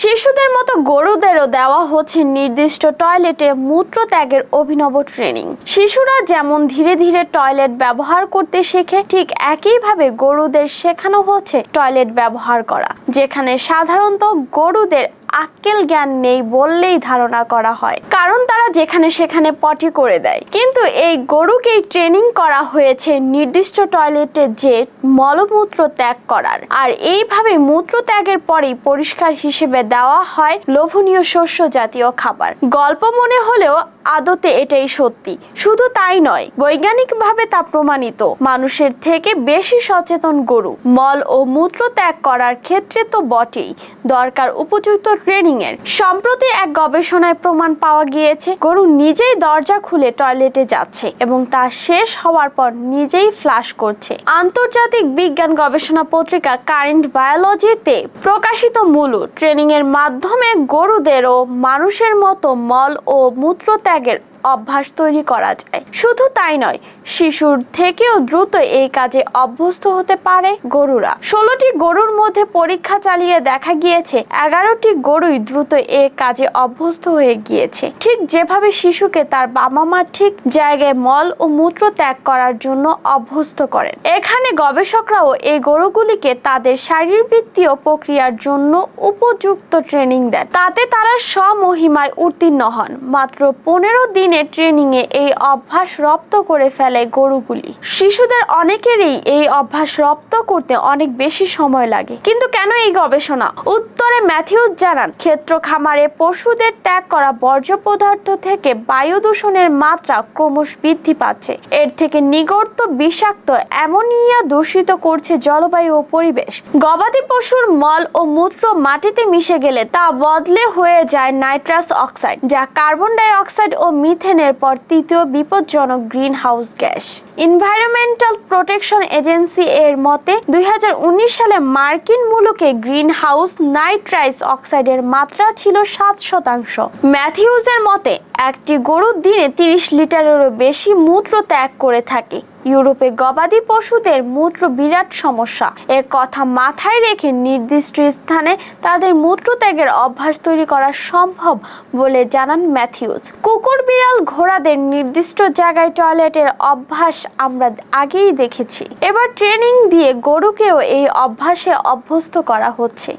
শিশুদের মতো গরুদেরও দেওয়া হচ্ছে নির্দিষ্ট টয়লেটে মূত্র ত্যাগের অভিনব ট্রেনিং। শিশুরা যেমন ধীরে ধীরে টয়লেট ব্যবহার করতে শেখে, ঠিক একইভাবে গরুদের শেখানো হচ্ছে টয়লেট ব্যবহার করা, যেখানে সাধারণত গরুদের আক্কেল জ্ঞান নেই বললেই ধারণা করা হয়। কারণ তারা যেখানে সেখানে পটি করে দেয়। কিন্তু এই গরুকেই ট্রেনিং করা হয়েছে নির্দিষ্ট টয়লেটে যে মলমূত্র ত্যাগ করার। আর এইভাবে মূত্র ত্যাগের পরেই পরিষ্কার হিসেবে দেওয়া হয় লোভনীয় শস্য জাতীয় খাবার। গল্প মনে হলেও আদতে এটাই সত্যি। শুধু তাই নয়, বৈজ্ঞানিকভাবে তা প্রমাণিত। মানুষের থেকে বেশি সচেতন গরু। মল ও মূত্র ত্যাগ করার ক্ষেত্রে তো বটেই। দরকার উপযুক্ত ট্রেনিং এর। সম্প্রতি এক গবেষণায় প্রমাণ পাওয়া গিয়েছে, গরু নিজেই দরজা খুলে টয়লেটে যাচ্ছে এবং তা শেষ হওয়ার পর নিজেই ফ্লাশ করছে। আন্তর্জাতিক বিজ্ঞান গবেষণা পত্রিকা কারেন্ট বায়োলজিতে প্রকাশিত মূল ট্রেনিং এর মাধ্যমে গরুদেরও মানুষের মতো মল ও মূত্র ত্যাগের অভ্যাস তৈরি করা যায়। শুধু তাই নয়, শিশুর থেকেও দ্রুত এই কাজে অভ্যস্ত হতে পারে গরুরা। ষোলোটি গরুর মধ্যে পরীক্ষা চালিয়ে দেখা গিয়েছে, এগারোটি গরুই দ্রুত এ কাজে অভ্যস্ত হয়ে গিয়েছে। ঠিক যেভাবে শিশুকে তার বাবা মা ঠিক জায়গায় মল ও মূত্র ত্যাগ করার জন্য অভ্যস্ত করেন, এখানে গবেষকরাও এই গরুগুলিকে তাদের শারীরবৃত্তীয় প্রক্রিয়ার জন্য উপযুক্ত ট্রেনিং দেন। তাতে তারা স্বমহিমায় উত্তীর্ণ হন। মাত্র পনেরো দিনের ট্রেনিং এ এই অভ্যাস রপ্ত করে ফেলে গরুগুলি শিশুদের অনেকেরই এই অভ্যাস রপ্ত করতে অনেক বেশি সময় লাগে। কিন্তু কেন এই গবেষণা? উত্তরে ম্যাথিউস জানান, ক্ষেত্র খামারে পশুদের ত্যাগ করা বর্জ্য পদার্থ থেকে বায়ু দূষণের মাত্রা ক্রমশ বৃদ্ধি পাচ্ছে। এর থেকে নিগড়িত বিষাক্ত, অ্যামোনিয়া দূষিত করছে জলবায়ু ও পরিবেশ। গবাদি পশুর মল ও মূত্র মাটিতে মিশে গেলে তা বদলে হয়ে যায় নাইট্রাস অক্সাইড, যা কার্বন ডাই অক্সাইড ও মিথেনের পর তৃতীয় বিপজ্জনক green house gas. Environmental protection agency এর মতে, দুই হাজার উনিশ সালে মার্কিন মুলুকে গ্রিন হাউস নাইট্রাইস অক্সাইডের মাত্রা ছিল সাত শতাংশ। ম্যাথিউজের মতে, একটি গরুর দিনে তিরিশ লিটারেরও বেশি মূত্র ত্যাগ করে থাকে। ইউরোপে গবাদি পশুদের মূত্র বিরাট সমস্যা। এ কথা মাথায় রেখে নির্দিষ্ট স্থানে তাদের মূত্র ত্যাগের অভ্যাস তৈরি করা সম্ভব বলে জানান ম্যাথিউস। কুকুর বিড়াল ঘোড়াদের নির্দিষ্ট জায়গায় টয়লেটের অভ্যাস আমরা আগেই দেখেছি। এবার ট্রেনিং দিয়ে গরুকেও এই অভ্যাসে অভ্যস্ত করা হচ্ছে।